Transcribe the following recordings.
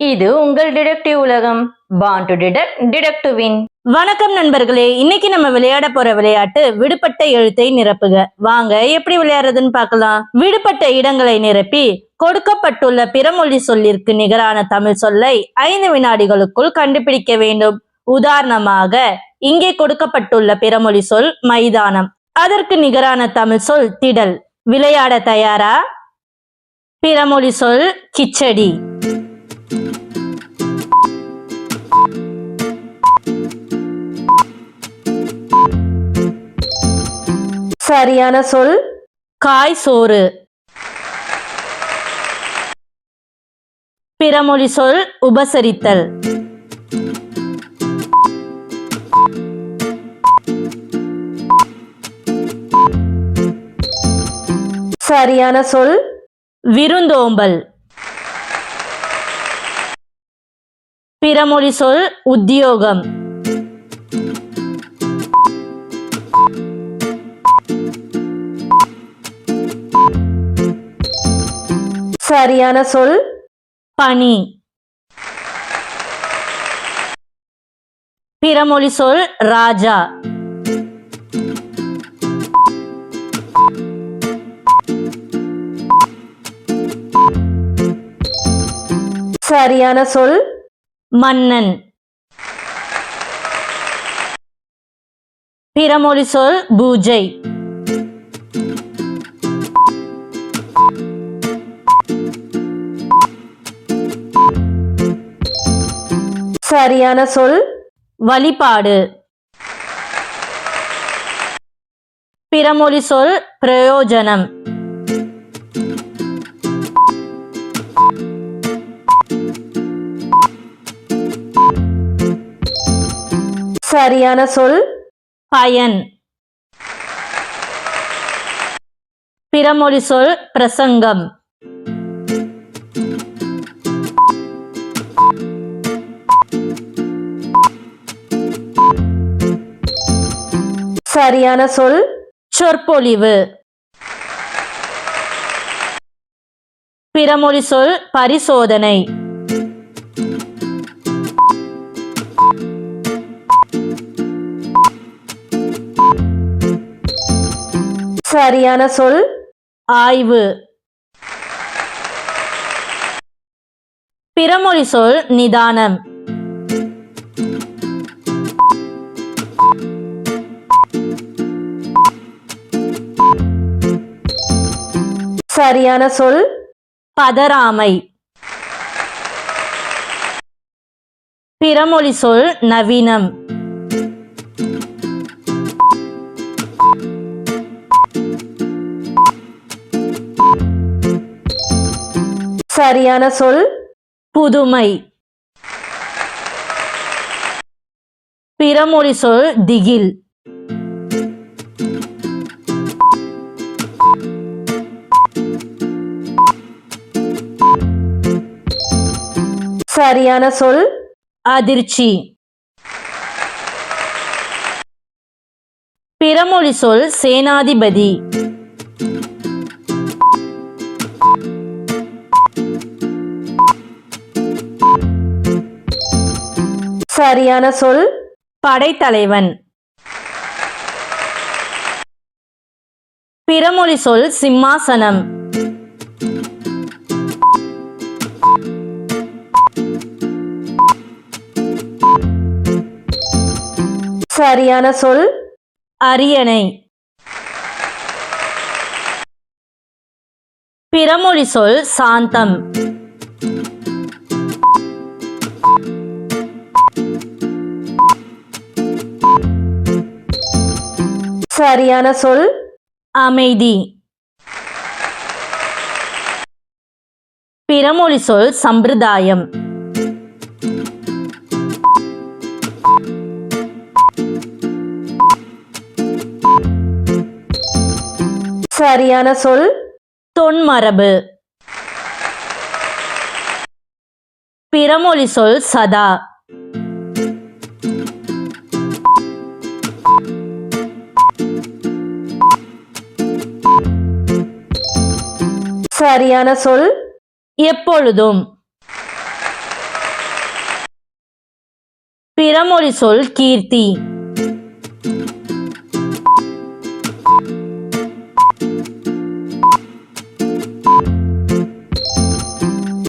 இது உங்கள் டிடெக்டிவ் உலகம் பாண்ட் டு டிடெக்ட் டிடெக்டிவின் வின் வணக்கம் நண்பர்களே இன்னைக்கு நம்ம விளையாட போற விளையாட்டு விடுபட்ட எழுத்தை நிரப்புக. வாங்க எப்படி விளையாடுறதுன்னு பார்க்கலாம். விடுபட்ட இடங்களை நிரப்பி கொடுக்கப்பட்டுள்ள பிறமொழி சொல்லிற்கு நிகரான தமிழ் சொல்லை ஐந்து வினாடிகளுக்குள் கண்டுபிடிக்க வேண்டும். உதாரணமாக இங்கே கொடுக்கப்பட்டுள்ள பிறமொழி சொல் மைதானம். அதற்கு நிகரான தமிழ் சொல் திடல். விளையாட தயாரா? பிறமொழி சொல் கிச்சடி. சரியான சொல்? காய் சோறு. பிறமொழி சொல் உபசரித்தல். சரியான சொல்? விருந்தோம்பல். பிறமொழி சொல் உத்தியோகம். சரியான சொல்? பனி. பிறமொழி சொல் ராஜா. சரியான சொல்? மன்னன். பிறமொழி சொல் பூஜை. சரியான சொல் வழிபாடு. பிறமொழி சொல் பிரயோஜனம். சரியான சொல் பயன். பிறமொழி சொல் பிரசங்கம். சரியான சொல் சொற்பொழிவு. பிறமொழி சொல் பரிசோதனை. சரியான சொல் ஆய்வு. பிறமொழி சொல் நிதானம். சரியான சொல்? பதராமை பிறமொழி சொல் நவீனம். சரியான சொல்? புதுமை. பிறமொழி சொல் திகில். சரியான சொல்? அதிர்ச்சி. பிறமொழி சொல் சேனாதிபதி. சரியான சொல்? படைத்தலைவன். பிறமொழி சொல் சிம்மாசனம். சரியான சொல்? அரியணை. பிறமொழி சொல் சாந்தம். சரியான சொல்? அமைதி. பிறமொழி சொல் சம்பிரதாயம். சரியான சொல் தொன்மரபு. பிறமொழி சொல் சதா. சரியான சொல் எப்பொழுதும். பிறமொழி சொல் கீர்த்தி.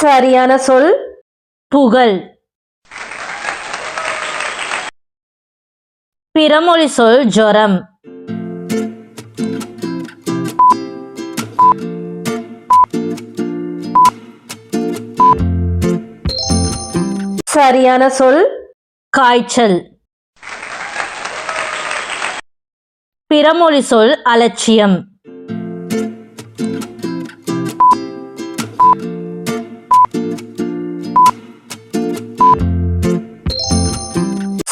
சரியான சொல் புகழ். பிறமொழி சொல் ஜொரம். சரியான சொல் காய்ச்சல். பிறமொழி சொல் அலட்சியம்.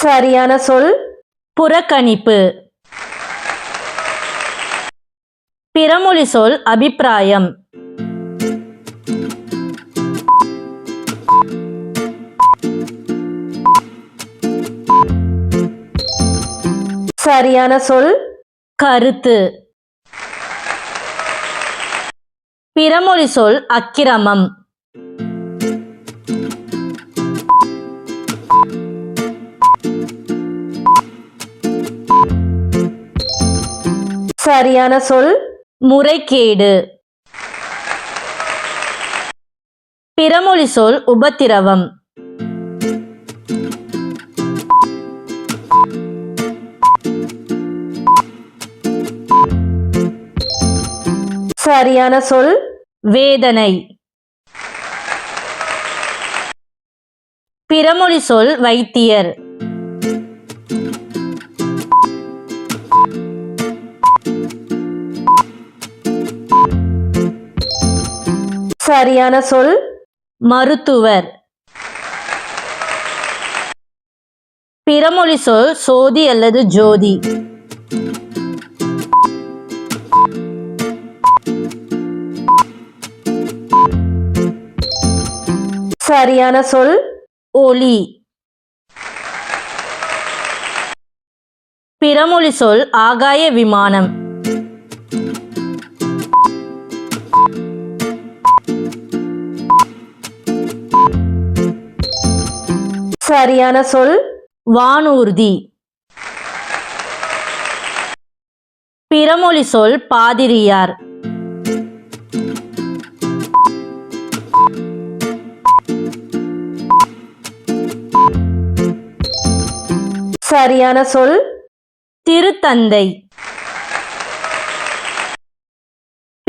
சரியான சொல் புறக்கணிப்பு. பிறமொழி சொல் அபிப்பிராயம். சரியான சொல் கருத்து. பிறமொழி சொல் அக்கிரமம். சரியான சொல் முறைகேடு. பிறமொழி சொல் உபத்திரவம். சரியான சொல் வேதனை. பிறமொழி சொல் வைத்தியர். சரியான சொல் மருத்துவர். பிறமொழி சொல் சோதி அல்லது ஜோதி. சரியான சொல் ஒளி பிறமொழி சொல் ஆகாய விமானம். சரியான சொல் வானூர்தி. பிறமொழி சொல் பாதிரியார். சரியான சொல் திருத்தந்தை.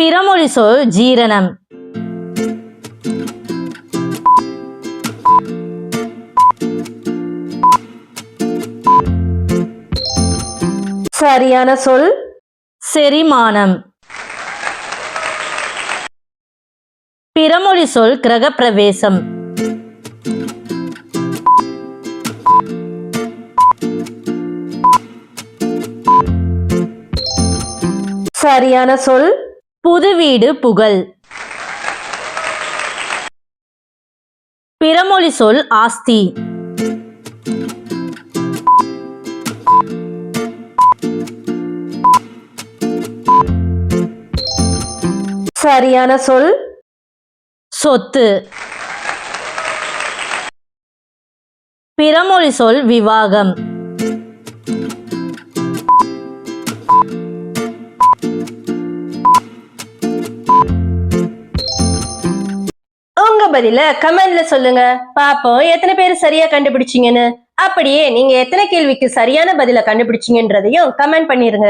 பிறமொழி சொல் ஜீரணம். சரியான சொல் செரிமானம். பிறமொழி சொல் கிரகப்பிரவேசம். சரியான சொல் புது வீடு புகழ். பிறமொழி சொல் ஆஸ்தி. சரியான சொல்? சொத்து. பிறமொழி சொல் விவாகம். உங்க பதில கமெண்ட்ல சொல்லுங்க. பாப்போம் எத்தனை பேர் சரியா கண்டுபிடிச்சீங்கன்னு. அப்படியே நீங்க எத்தனை கேள்விக்கு சரியான பதில கண்டுபிடிச்சீங்கன்றதையும் கமெண்ட் பண்ணிருங்க.